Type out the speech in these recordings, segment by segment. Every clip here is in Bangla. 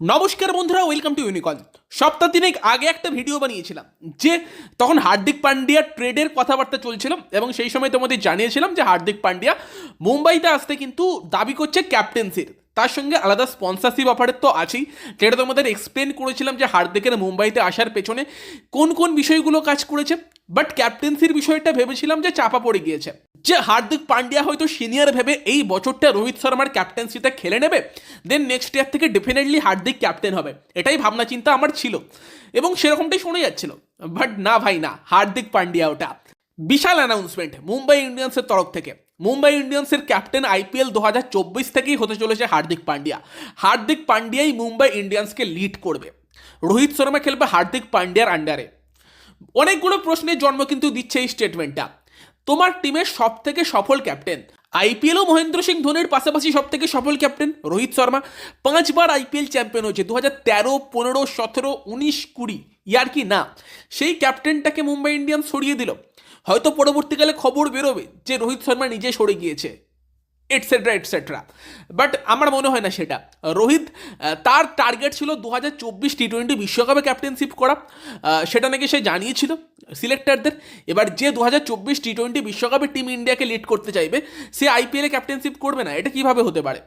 নমস্কার বন্ধুরা ওয়েলকাম টু ইউনিকল সপ্তাহ তিনেক আগে একটা ভিডিও বানিয়েছিলাম, যে তখন হার্দিক পান্ডিয়া ট্রেডের কথাবার্তা চলছিল এবং সেই সময় তোমাদের জানিয়েছিলাম যে হার্দিক পান্ডিয়া মুম্বাইতে আসতে কিন্তু দাবি করছে ক্যাপ্টেন্সির তার সঙ্গে আলাদা স্পন্সারশিপ অফারের তো আছেই। যেটা তোমাদের এক্সপ্লেন করেছিলাম যে হার্দিকের মুম্বাইতে আসার পেছনে কোন কোন বিষয়গুলো কাজ করেছে বাট ক্যাপ্টেন্সির বিষয়টা ভেবেছিলাম যে চাপা পড়ে গিয়েছে। যে হার্দিক পান্ডিয়া হয়তো সিনিয়র ভেবে এই বছরটা রোহিত শর্মার ক্যাপ্টেন্সিতে খেলে নেবে দেন নেক্সট ইয়ার থেকে ডেফিনেটলি হার্দিক ক্যাপ্টেন হবে। এটাই ভাবনা চিন্তা আমার ছিল। এবং সেরকমটাই শোনা যাচ্ছিল। বাট না ভাই, না, হার্দিক পান্ডিয়া ওটা। বিশাল অ্যানাউন্সমেন্ট মুম্বাই ইন্ডিয়ান্সের তরফ থেকে। মুম্বাই ইন্ডিয়ান্সের ক্যাপ্টেন আইপিএল দু হাজার চব্বিশ থেকেই হতে চলেছে হার্দিক পান্ডিয়া। হার্দিক পান্ডিয়াই মুম্বাই ইন্ডিয়ান্সকে লিড করবে। রোহিত শর্মা খেলবে হার্দিক পান্ডিয়ার আন্ডারে অনেকগুলো প্রশ্নের জন্ম কিন্তু দিচ্ছে এই স্টেটমেন্টটা তোমার টিমের সব থেকে সফল ক্যাপ্টেন আইপিএলও মহেন্দ্র সিং ধোনির পাশাপাশি সব থেকে সফল ক্যাপ্টেন রোহিত শর্মা। পাঁচবার আইপিএল চ্যাম্পিয়ন হয়েছে, দু হাজার তেরো, পনেরো, সতেরো, উনিশ, কুড়ি, ইয়ার কি না? সেই ক্যাপ্টেনটাকে মুম্বাই ইন্ডিয়ান্স সরিয়ে দিল। হয়তো পরবর্তীকালে খবর বেরোবে যে রোহিত শর্মা নিজে সরে গিয়েছে এটসেট্রা এটসেট্রা বাট আমার মনে হয় না সেটা। রোহিত তার টার্গেট ছিল দু হাজার চব্বিশ টি টোয়েন্টি বিশ্বকাপে ক্যাপ্টেনশিপ করা। সেটা নাকি সে জানিয়েছিল সিলেক্টারদের এবার যে দু হাজার চব্বিশ টি টোয়েন্টি বিশ্বকাপে টিম ইন্ডিয়াকে লিড করতে চাইবে, সে আইপিএলে ক্যাপ্টেনশিপ করবে না। এটা কীভাবে হতে পারে?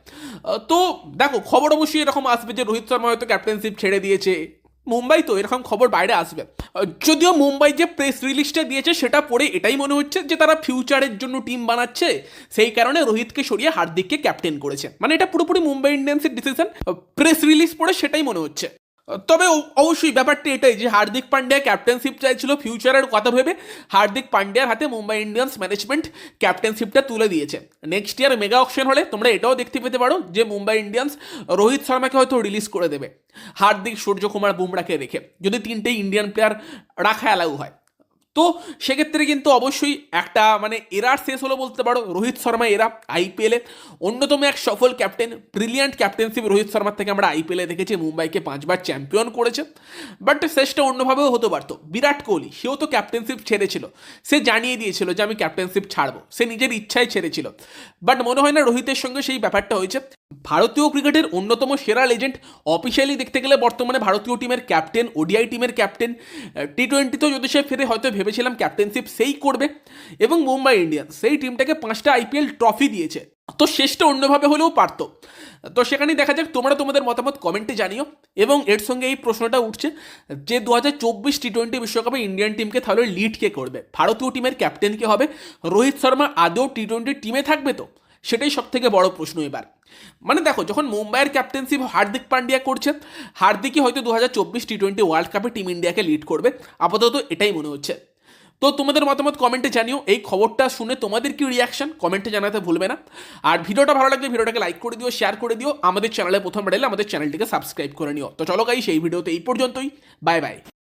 তো দেখো, খবর অবশ্যই এরকম আসবে যে রোহিত শর্মা হয়তো ক্যাপ্টেনশিপ ছেড়ে দিয়েছে মুম্বাই তো, এরকম খবর বাইরে আসবে। যদিও মুম্বাই যে প্রেস রিলিজটা দিয়েছে, সেটা পড়ে এটাই মনে হচ্ছে যে তারা ফিউচারের জন্য টিম বানাচ্ছে। সেই কারণে রোহিতকে সরিয়ে হার্দিককে ক্যাপ্টেন করেছে। মানে এটা পুরোপুরি মুম্বাই ইন্ডিয়ান্সের ডিসিশন প্রেস রিলিজ পড়ে সেটাই মনে হচ্ছে। তবে অবশ্যই ব্যাপারটি এটাই যে হার্দিক পান্ডিয়া ক্যাপ্টেনশিপ চাইছিল ফিউচারের কথা ভেবে। হার্দিক পান্ডিয়ার হাতে মুম্বাই ইন্ডিয়ান্স ম্যানেজমেন্ট ক্যাপ্টেনশিপটা তুলে দিয়েছে। নেক্সট ইয়ার মেগা অকশন হলে তোমরা এটাও দেখতে পেতে পারো যে মুম্বাই ইন্ডিয়ান্স রোহিত শর্মাকে হয়তো রিলিজ করে দেবে। হার্দিক সূর্যকুমার বুমরাকে রেখে। যদি তিনটেই ইন্ডিয়ান প্লেয়ার রাখা অ্যালাউ হয়। তো সেক্ষেত্রে কিন্তু অবশ্যই একটা মানে এরার শেষ হলো বলতে পারো রোহিত শর্মা এরা আইপিএলে অন্যতম এক সফল ক্যাপ্টেন ব্রিলিয়ান্ট ক্যাপ্টেনশিপ রোহিত শর্মার থেকে আমরা আইপিএলে দেখেছি, মুম্বাইকে পাঁচবার চ্যাম্পিয়ন করেছে। বাট শেষটা অন্যভাবেও হতে পারতো। বিরাট কোহলি, সেও তো ক্যাপ্টেনশিপ ছেড়েছিল। সে জানিয়ে দিয়েছিল যে আমি ক্যাপ্টেনশিপ ছাড়বো। সে নিজের ইচ্ছায় ছেড়েছিল। বাট মনে হয় না রোহিতের সঙ্গে সেই ব্যাপারটা হয়েছে। ভারতীয় ক্রিকেটের অন্যতম সেরা লেজেন্ড অফিসিয়ালি দেখতে গেলে বর্তমানে ভারতীয় টিমের ক্যাপ্টেন, ওডিআই টিমের ক্যাপ্টেন। টি টোয়েন্টিতেও যদি সে ফিরে, হয়তো ভেবেছিলাম ক্যাপ্টেনশিপ সেই করবে। এবং মুম্বাই ইন্ডিয়ান্স, সেই টিমটাকে পাঁচটা আইপিএল ট্রফি দিয়েছে। তো শেষটা অন্যভাবে হলেও পারতো। তো সেখানেই দেখা যাক, তোমরা তোমাদের মতামত কমেন্টে জানিও। এবং এর সঙ্গে এই প্রশ্নটা উঠছে যে দু হাজার চব্বিশ টি টোয়েন্টি বিশ্বকাপে ইন্ডিয়ান টিমকে তাহলে লিড কে করবে? ভারতীয় টিমের ক্যাপ্টেন কে হবে? রোহিত শর্মা, আদৌ টি টোয়েন্টি টিমে থাকবে তো? সেটাই সব থেকে বড় প্রশ্ন এবার। মানে দেখো, যখন মুম্বাইয়ের ক্যাপ্টেন্সিপ হার্দিক পান্ডিয়া করছে হার্দিকই হয়তো দু হাজার চব্বিশ টি টোয়েন্টি ওয়ার্ল্ড কাপে টিম ইন্ডিয়াকে লিড করবে। আপাতত এটাই মনে হচ্ছে। তো তোমাদের মতামত কমেন্টে জানিও। এই খবরটা শুনে তোমাদের কি রিয়াকশন কমেন্টে জানাতে ভুলবে না। আর ভিডিওটা ভালো লাগলে ভিডিওটাকে লাইক করে দিও শেয়ার করে দিও। আমাদের চ্যানেলে প্রথম বেড়েলে আমাদের চ্যানেলটিকে সাবস্ক্রাইব করে নিও। তো চলো গাই সেই ভিডিওতে এই পর্যন্তই। Bye bye